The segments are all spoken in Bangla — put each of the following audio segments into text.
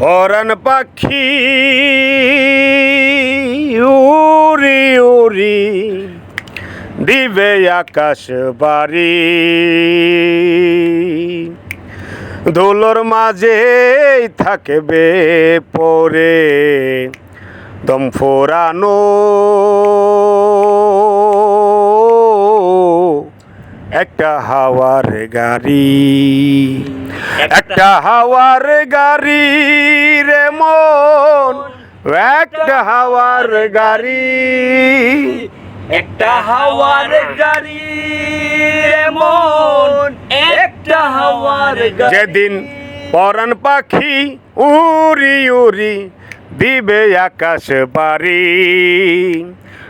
পরাণ পাখি উড়ি উড়ি দিবে আকাশ বাড়ি। ধুলোর মাঝে থাকবে পরে দম ফোরানো। একটা হাওয়ার গাড়ি একটা হাওয়ার গাড়ি রে মন একটা হাওয়ার গাড়ি একটা হাওয়ার গাড়ি রে মন একটা হাওয়ার গাড়ি। যেদিন পরাণ পাখি উড়ি উড়ি দিবে আকাশ বাড়ি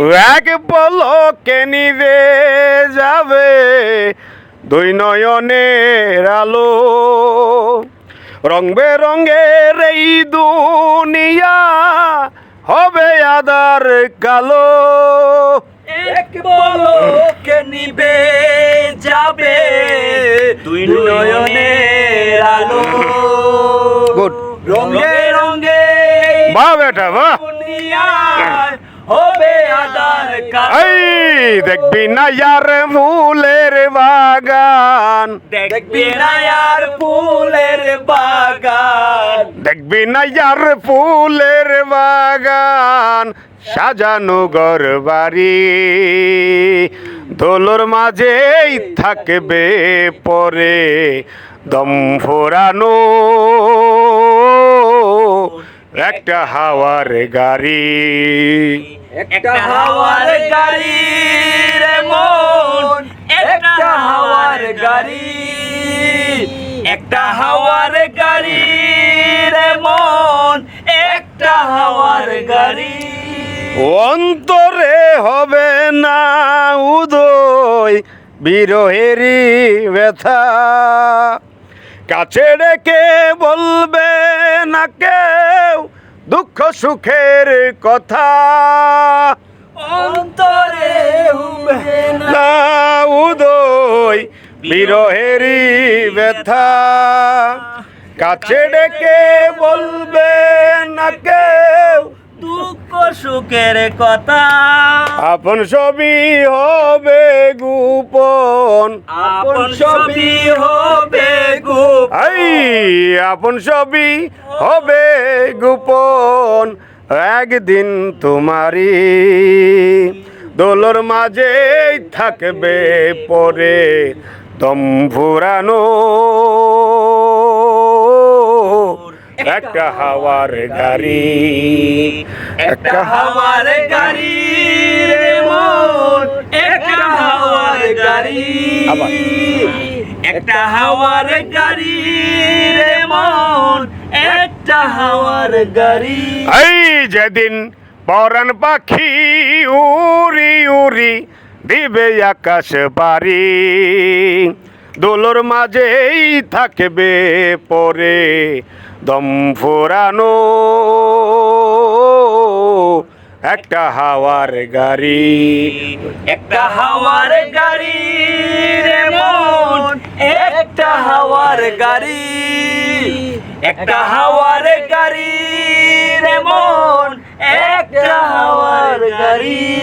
এক পলকে নিবে যাবে দুই নয়নের আলো। রং বেরঙের এই দুনিয়া হবে আদার কালো। এক বলকে নিবে যাবে দুই নয়নের আলো। Good. রঙে রঙে বাহ বেটা বাহ। দুনিয়ায় হবে আদার কালো এই দেখবি না ইয়ার ফুলের বাগান। দেখবি না আর ফুলের বাগান। দেখবি না ইয়ার ফুলের বাগান। সাজানো ঘর বাড়ি। দোলোর মাঝেই থাকবে পরে। দম ফোরানো একটা হাওয়ার গাড়ি। একটা হাওয়ার গাড়ি রে মন একটা হাওয়ার গাড়ি। একটা হাওয়ার গাড়ি রে মন একটা হাওয়ার গাড়ি। অন্তরে হবে না উদয় বিরহেরই ব্যথা। কাছে ডেকে বলবে না কেউ দুঃখ সুখের কথা। অন্তরে না। উদয় বিরহেরই ব্যথা। কাছে ডেকে বলবে না কেউ দুঃখ সুখের কথা। আপন ছবি হবে গোপন। আপন ছবি হবে গুপ এই আপন ছবি হবে গোপন একদিন তোমারই। দোলর মাঝে থাকবে পরে দম ফুরানো। একটা হাওয়ার গাড়ি একটা হাওয়ার গাড়ি রে মন একটা হাওয়ার গাড়ি। একটা হাওয়ার গাড়ি একটা হাওয়ার গাড়ি। এই যেদিন পরাণ পাখি উড়ি উড়ি দিবে আকাশ বাড়ি দোলোর মাঝেই থাকবে পরে দম ফোরানো। একটা হাওয়ার গাড়ি। একটা হাওয়ার গাড়ি রে মন একটা হাওয়ার গাড়ি। একটা হাওয়ার গাড়ি রে মন একটা হাওয়ার গাড়ি